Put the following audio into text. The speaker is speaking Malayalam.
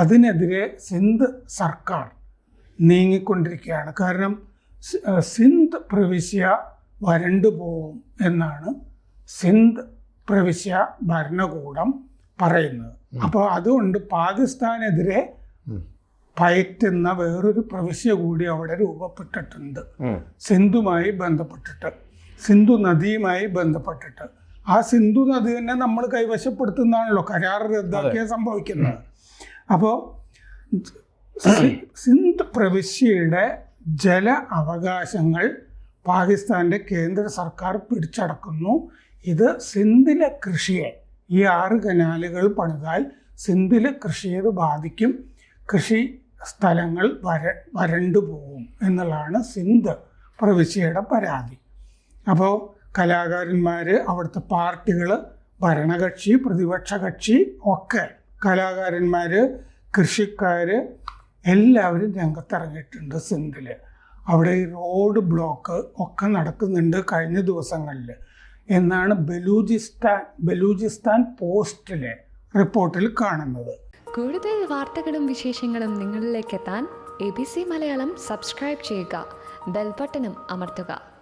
അതിനെതിരെ സിന്ധ് സർക്കാർ നീങ്ങിക്കൊണ്ടിരിക്കുകയാണ്. കാരണം സിന്ധ് പ്രവിശ്യ വരണ്ടു പോവും എന്നാണ് സിന്ധ് പ്രവിശ്യ ഭരണകൂടം പറയുന്നത്. അപ്പോൾ അതുകൊണ്ട് പാകിസ്ഥാനെതിരെ പയറ്റുന്ന വേറൊരു പ്രവിശ്യ കൂടി അവിടെ രൂപപ്പെട്ടിട്ടുണ്ട്. സിന്ധുമായി ബന്ധപ്പെട്ടിട്ട് സിന്ധു നദിയുമായി ബന്ധപ്പെട്ടിട്ട്. ആ സിന്ധു നദി തന്നെ നമ്മൾ കൈവശപ്പെടുത്തുന്നതാണല്ലോ കരാർ റദ്ദാക്കിയ സംഭവിക്കുന്നത്. അപ്പോൾ സിന്ധ് പ്രവിശ്യയുടെ ജല അവകാശങ്ങൾ പാകിസ്ഥാന്റെ കേന്ദ്ര സർക്കാർ പിടിച്ചടക്കുന്നു. ഇത് സിന്ധിലെ കൃഷിയെ ഈ ആറ് കനാലുകൾ പണിതാൽ സിന്ധിലെ കൃഷിയെ ബാധിക്കും. കൃഷി സ്ഥലങ്ങൾ വര വരണ്ടു പോകും എന്നുള്ളതാണ് സിന്ധ് പ്രവിശ്യയുടെ പരാതി. അപ്പോൾ കലാകാരന്മാർ അവിടുത്തെ പാർട്ടികൾ ഭരണകക്ഷി പ്രതിപക്ഷ കക്ഷി ഒക്കെ കലാകാരന്മാർ കൃഷിക്കാർ എല്ലാവരും രംഗത്തിറങ്ങിയിട്ടുണ്ട് സിന്ധിൽ അവിടെ ഈ റോഡ് ബ്ലോക്ക് ഒക്കെ നടക്കുന്നുണ്ട് കഴിഞ്ഞ ദിവസങ്ങളിൽ എന്നാണ് ബലൂചിസ്ഥാൻ ബലൂചിസ്ഥാൻ പോസ്റ്റിലെ റിപ്പോർട്ടിൽ കാണുന്നത്. കൂടുതൽ വാർത്തകളും വിശേഷങ്ങളും നിങ്ങളിലേക്ക് എത്താൻ A B C Malayalam subscribe ചെയ്യുക. ബെൽബട്ടനും അമർത്തുക.